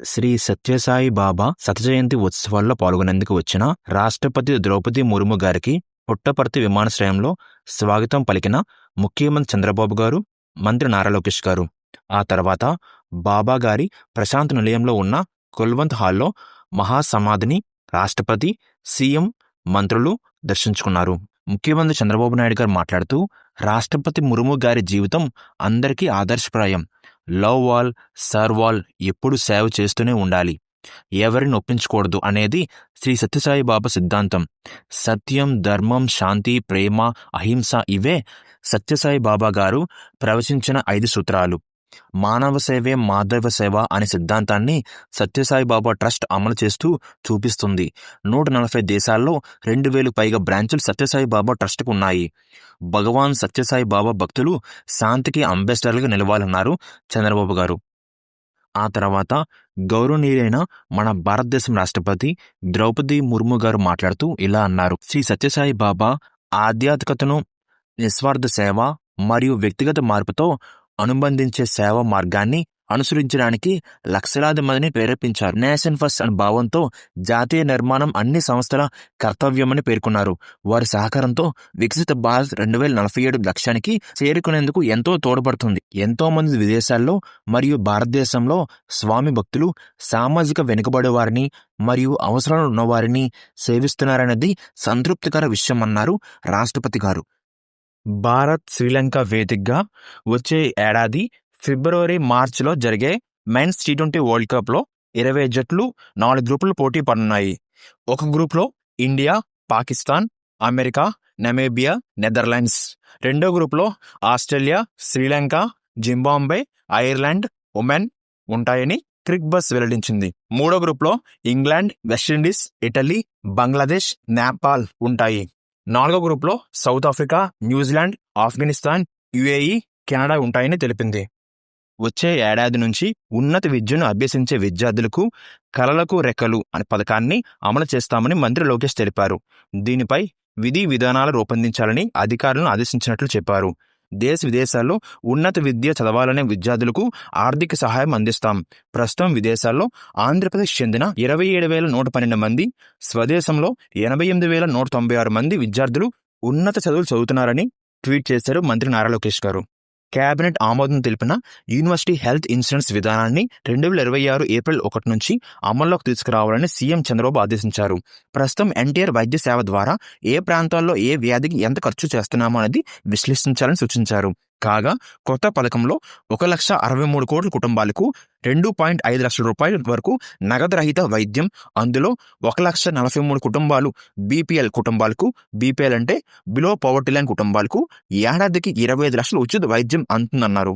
శ్రీ సత్యసాయి బాబా శతజయంతి ఉత్సవాల్లో పాల్గొనేందుకు వచ్చిన రాష్ట్రపతి ద్రౌపది ముర్ము గారికి పుట్టపర్తి విమానాశ్రయంలో స్వాగతం పలికిన ముఖ్యమంత్రి చంద్రబాబు గారు మంత్రి నారా లోకేష్ గారు. ఆ తర్వాత బాబా గారి ప్రశాంత్ నిలయంలో ఉన్న కుల్వంత్ హాల్లో మహాసమాధిని రాష్ట్రపతి సీఎం మంత్రులు దర్శించుకున్నారు. ముఖ్యమంత్రి చంద్రబాబు నాయుడు గారు మాట్లాడుతూ రాష్ట్రపతి ముర్ము గారి జీవితం అందరికీ ఆదర్శప్రాయం. లవ్ వాల్ సర్వ్ వాల్ ఎప్పుడు సేవ చేస్తూనే ఉండాలి. ఎవరిని ఒప్పించకూడదు అనేది శ్రీ సత్యసాయి బాబా సిద్ధాంతం. సత్యం ధర్మం శాంతి ప్రేమ అహింస ఇవే సత్యసాయి బాబా గారు ప్రవచించిన ఐదు సూత్రాలు. మానవ సేవే మాధవ సేవ అనే సిద్ధాంతాన్ని సత్యసాయి బాబా ట్రస్ట్ అమలు చేస్తూ చూపిస్తుంది. నూట నలభై దేశాల్లో రెండు వేలు పైగా బ్రాంచులు సత్యసాయిబాబా ట్రస్ట్కు ఉన్నాయి. భగవాన్ సత్యసాయిబాబా భక్తులు శాంతికి అంబాసిడర్లుగా నిలవాలన్నారు చంద్రబాబు గారు. ఆ తర్వాత గౌరవనీయులైన మన భారతదేశం రాష్ట్రపతి ద్రౌపది ముర్ము గారు మాట్లాడుతూ ఇలా అన్నారు. శ్రీ సత్యసాయి బాబా ఆధ్యాత్మికతను నిస్వార్థ సేవ మరియు వ్యక్తిగత మార్పుతో అనుబంధించే సేవ మార్గాన్ని అనుసరించడానికి లక్షలాది మందిని ప్రేరేపించారు. నేషన్ ఫస్ట్ అనే భావంతో జాతీయ నిర్మాణం అన్ని సంస్థల కర్తవ్యమని పేర్కొన్నారు. వారి సహకారంతో వికసిత భారత్ రెండు వేల నలభై ఏడు లక్ష్యానికి చేరుకునేందుకు ఎంతో తోడ్పడుతుంది. ఎంతో మంది విదేశాల్లో మరియు భారతదేశంలో స్వామి భక్తులు సామాజిక వెనుకబడే వారిని మరియు అవసరాలు ఉన్నవారిని సేవిస్తున్నారనేది సంతృప్తికర విషయం అన్నారు రాష్ట్రపతి గారు. భారత్ శ్రీలంక వేదికగా వచ్చే ఏడాది ఫిబ్రవరి మార్చిలో జరిగే మెన్స్ టీ ట్వంటీ వరల్డ్ కప్లో ఇరవై జట్లు నాలుగు గ్రూపులు పోటీ పడున్నాయి ఒక గ్రూప్లో India Pakistan America Namibia Netherlands. రెండో గ్రూప్లో Australia Sri Lanka Zimbabwe Ireland Oman ఉంటాయని క్రిక్ బస్ వెల్లడించింది. మూడో గ్రూప్లో England West Indies Italy Bangladesh Nepal ఉంటాయి. నాలుగో గ్రూప్లో South Africa New Zealand Afghanistan UAE Canada ఉంటాయని తెలిపింది. వచ్చే ఏడాది నుంచి ఉన్నత విద్యను అభ్యసించే విద్యార్థులకు కలలకు రెక్కలు అనే పథకాన్ని అమలు చేస్తామని మంత్రి లోకేష్ తెలిపారు. దీనిపై విధి విధానాలు రూపొందించాలని అధికారులను ఆదేశించినట్లు చెప్పారు. దేశ విదేశాల్లో ఉన్నత విద్య చదవాలనే విద్యార్థులకు ఆర్థిక సహాయం అందిస్తాం. ప్రస్తుతం విదేశాల్లో ఆంధ్రప్రదేశ్ చెందిన ఇరవై ఏడు వేల నూట పన్నెండు మంది స్వదేశంలో ఎనభై ఎనిమిది వేల నూట తొంభై ఆరు మంది విద్యార్థులు ఉన్నత చదువులు చదువుతున్నారని ట్వీట్ చేశారు మంత్రి నారా లోకేష్ గారు. కేబినెట్ ఆమోదం తెలిపిన యూనివర్సిటీ హెల్త్ ఇన్సూరెన్స్ విధానాన్ని రెండు వేల ఇరవై ఆరు ఏప్రిల్ ఒకటి నుంచి అమల్లోకి తీసుకురావాలని సీఎం చంద్రబాబు ఆదేశించారు. ప్రస్తుతం ఎన్టీఆర్ వైద్య సేవ ద్వారా ఏ ప్రాంతాల్లో ఏ వ్యాధికి ఎంత ఖర్చు చేస్తున్నామో అనేది విశ్లేషించాలని సూచించారు. కాగా కొత్త పథకంలో ఒక లక్ష అరవై మూడు కోట్ల కుటుంబాలకు రెండు పాయింట్ ఐదు లక్షల రూపాయల వరకు నగదు రహిత వైద్యం. అందులో ఒక లక్ష నలభై మూడు కుటుంబాలు బీపీఎల్ కుటుంబాలకు బీపీఎల్ అంటే బిలో పవర్టీ లైన్ కుటుంబాలకు ఏడాదికి ఇరవై ఐదు లక్షల ఉచిత వైద్యం అందుతుందన్నారు